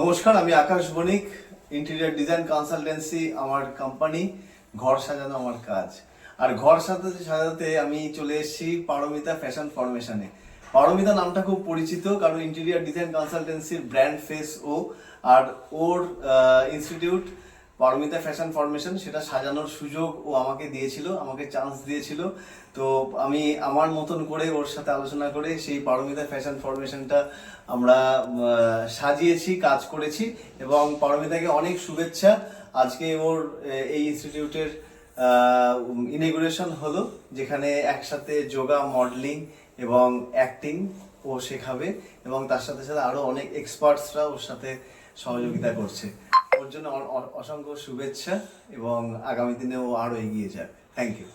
নমস্কার, আমি Akash Banik interior design consultancy আমার কোম্পানি ঘর সাজানো আমার কাজ। আর ঘর সাজাতে সাজাতে আমি চলে এসেছি পারমিতা ফ্যাশন ফরমেশনে পারমিতা নামটা খুব পরিচিত, কারণ ইন্টেরিয়ার ডিজাইন কনসালটেন্সির ব্র্যান্ড ফেস ও, আর ওর ইনস্টিটিউট পারমিতা ফ্যাশন ফরমেশন, সেটা সাজানোর সুযোগ ও আমাকে দিয়েছিল, আমাকে চান্স দিয়েছিল। তো আমি আমার মতন করে ওর সাথে আলোচনা করে সেই পারমিতা ফ্যাশন ফরমেশনটা আমরা সাজিয়েছি, কাজ করেছি এবং পারমিতাকে অনেক শুভেচ্ছা। আজকে ওর এই ইনস্টিটিউটের ইনিগুরেশন হলো, যেখানে একসাথে যোগা মডেলিং এবং অ্যাক্টিং ও শেখাবে এবং তার সাথে সাথে আরও অনেক এক্সপার্টসরা ওর সাথে সহযোগিতা করছে। ওর জন্য অসংখ্য শুভেচ্ছা এবং আগামী দিনেও ও আরও এগিয়ে যাবে। Thank you